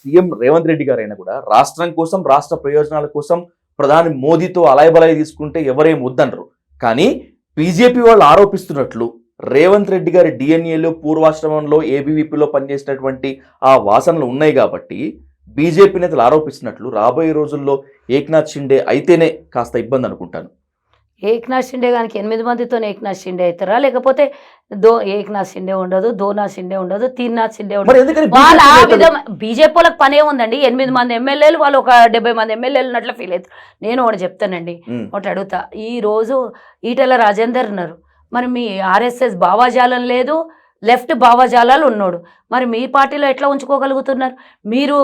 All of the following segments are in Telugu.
సీఎం రేవంత్ రెడ్డి గారైనా కూడా రాష్ట్రం కోసం రాష్ట్ర ప్రయోజనాల కోసం ప్రధాని మోదీతో అలాయబలాయి తీసుకుంటే ఎవరేం వద్దనరు. కానీ బీజేపీ వాళ్ళు ఆరోపిస్తున్నట్లు రేవంత్ రెడ్డి గారి డిఎన్ఏలో పూర్వాశ్రమంలో ఏబీవీపీలో పనిచేసినటువంటి ఆ వాసనలు ఉన్నాయి కాబట్టి బీజేపీ నేతలు ఆరోపిస్తున్నట్లు రాబోయే రోజుల్లో ఏక్నాథ్ షిండే అయితేనే కాస్త ఇబ్బంది అనుకుంటాను. ఏక్నాథ్ షిండే గానికి ఎనిమిది మందితో ఏక్నాథ్ షిండే అవుతారా? లేకపోతే దో ఏక్నాథ్ షిండే ఉండదు దోనాథ్ షిండే ఉండదు తీర్నాథ్ షిండే ఉండదు. వాళ్ళ ఆ BJP నేతలు- విధం బీజేపీ వాళ్ళకి పనే ఉందండి. ఎనిమిది మంది ఎమ్మెల్యేలు వాళ్ళు ఒక డెబ్బై మంది ఎమ్మెల్యేలు ఉన్నట్లు ఫీల్ అవుతారు. నేను ఒకటి చెప్తానండి. ఒకటి అడుగుతా. ఈ రోజు ఈటెల రాజేందర్ ఉన్నారు. మరి మీ ఆర్ఎస్ఎస్ భావాజాలం లేదు లెఫ్ట్ భావజాలాలు ఉన్నాడు. మరి మీ పార్టీలో ఎట్లా ఉంచుకోగలుగుతున్నారు? మీరు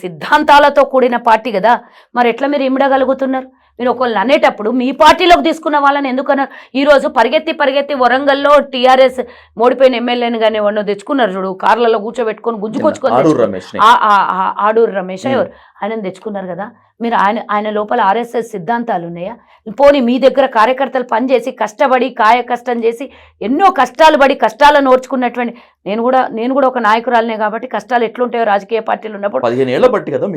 సిద్ధాంతాలతో కూడిన పార్టీ కదా. మరి ఎట్లా మీరు ఇమ్మడగలుగుతున్నారు మీరు ఒకళ్ళని అనేటప్పుడు మీ పార్టీలోకి తీసుకున్న వాళ్ళని ఎందుకన్నారు ఈరోజు పరిగెత్తి పరిగెత్తి వరంగల్లో టీఆర్ఎస్ మోడిపోయిన ఎమ్మెల్యేని కానీ ఎవరినో తెచ్చుకున్నారు చూడు. కార్లలో కూర్చోబెట్టుకొని గుంజుకొచ్చుకొని ఆడూరు రమేష్. ఎవరు? ఆయనను తెచ్చుకున్నారు కదా. మీరు ఆయన ఆయన లోపల ఆర్ఎస్ఎస్ సిద్ధాంతాలు ఉన్నాయా? పోనీ మీ దగ్గర కార్యకర్తలు పనిచేసి కష్టపడి కాయ కష్టం చేసి ఎన్నో కష్టాలు పడి కష్టాలను ఓర్చుకున్నటువంటి నేను కూడా నేను కూడా ఒక నాయకురాలనే కాబట్టి కష్టాలు ఎట్లుంటాయో రాజకీయ పార్టీలు ఉన్నప్పుడు పదిహేను బట్టి కదా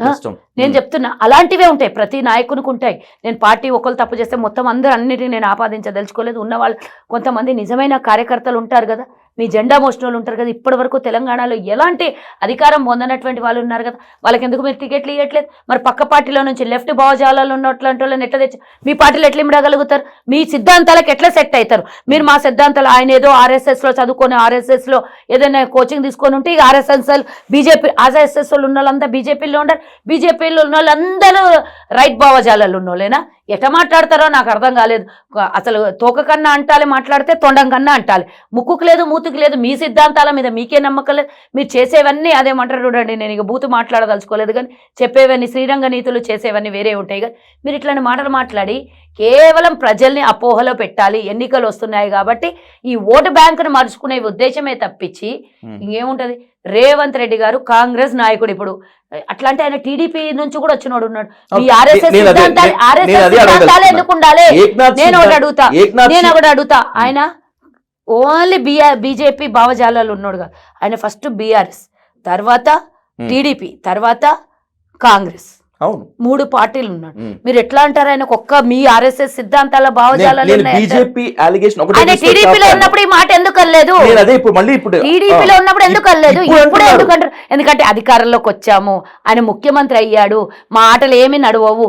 నేను చెప్తున్నా అలాంటివే ఉంటాయి. ప్రతి నాయకునికి ఉంటాయి. నేను పార్టీ ఒకరు తప్పు చేస్తే మొత్తం అందరూ అన్నిటిని నేను ఆపాదించదలుచుకోలేదు. ఉన్న వాళ్ళు కొంతమంది నిజమైన కార్యకర్తలు ఉంటారు కదా. మీ జెండా మోసిన వాళ్ళు ఉంటారు కదా ఇప్పటి వరకు తెలంగాణలో ఎలాంటి అధికారం పొందనటువంటి వాళ్ళు ఉన్నారు కదా వాళ్ళకి ఎందుకు మీరు టికెట్లు ఇవ్వట్లేదు మరి పక్క పార్టీలో నుంచి లెఫ్ట్ భావజాలాలు ఉన్నట్లాంటి వాళ్ళని ఎట్లా తెచ్చి మీ పార్టీలో ఎట్లా ఇమ్మడగలుగుతారు? మీ సిద్ధాంతాలకు ఎట్లా సెట్ అవుతారు? మీరు మా సిద్ధాంతాలు ఆయన ఏదో ఆర్ఎస్ఎస్లో చదువుకొని ఆర్ఎస్ఎస్లో ఏదైనా కోచింగ్ తీసుకొని ఉంటే ఇక ఆర్ఎస్ఎస్ బీజేపీ ఆర్ఎస్ఎస్ వాళ్ళు ఉన్న వాళ్ళంతా బీజేపీలో ఉండరు బీజేపీలో ఉన్న వాళ్ళందరూ రైట్ భావజాలలో ఉన్నోళ్ళేనా ఎట మాట్లాడతారో నాకు అర్థం కాలేదు. అసలు తోక కన్నా అంటాలి మాట్లాడితే తొండం కన్నా అంటాలి. ముక్కుకు లేదు మూతుకు లేదు మీ సిద్ధాంతాల మీద మీకే నమ్మకం లేదు. మీరు చేసేవన్నీ అదేమంటారు చూడండి నేను ఇక బూతు మాట్లాడదలుచుకోలేదు కానీ చెప్పేవన్నీ శ్రీరంగ నీతులు చేసేవన్నీ వేరే ఉంటాయి కానీ మీరు ఇట్లాంటి మాటలు మాట్లాడి కేవలం ప్రజల్ని అపోహలో పెట్టాలి ఎన్నికలు వస్తున్నాయి కాబట్టి ఈ ఓటు బ్యాంకును మరుచుకునే ఉద్దేశమే తప్పించి. ఇంకేముంటది? రేవంత్ రెడ్డి గారు కాంగ్రెస్ నాయకుడు ఇప్పుడు. అట్లాంటి ఆయన టీడీపీ నుంచి కూడా వచ్చినోడు ఉన్నాడు. ఈ. ఆర్ఎస్ఎస్ సిద్ధాంతాలు. ఎందుకు ఉండాలి? నేను ఒకటి అడుగుతా. నేను ఒకటి అడుగుతా. ఆయన ఓన్లీ బిఆర్ బీజేపీ భావజాలాలు ఉన్నాడు కాదు. ఆయన ఫస్ట్ బీఆర్ఎస్ తర్వాత. టీడీపీ తర్వాత కాంగ్రెస్. అవును. మూడు పార్టీలు ఉన్నాడు. మీరు ఎట్లా అంటారు? ఆయనకు ఒక్క మీ ఆర్ఎస్ఎస్ సిద్ధాంతాల భావజాలాలు ఆయన టీడీపీలో. ఉన్నప్పుడు ఈ మాట ఎందుకు అనలేదు ఇప్పుడు టీడీపీలో ఉన్నప్పుడు ఎందుకు అనలేదు ఇప్పుడు ఇప్పుడు అంటున్నారు. ఎందుకు అంటారు? ఎందుకంటే అధికారంలోకి వచ్చాము. ఆయన ముఖ్యమంత్రి అయ్యాడు. మా ఆటలు ఏమి నడవవు.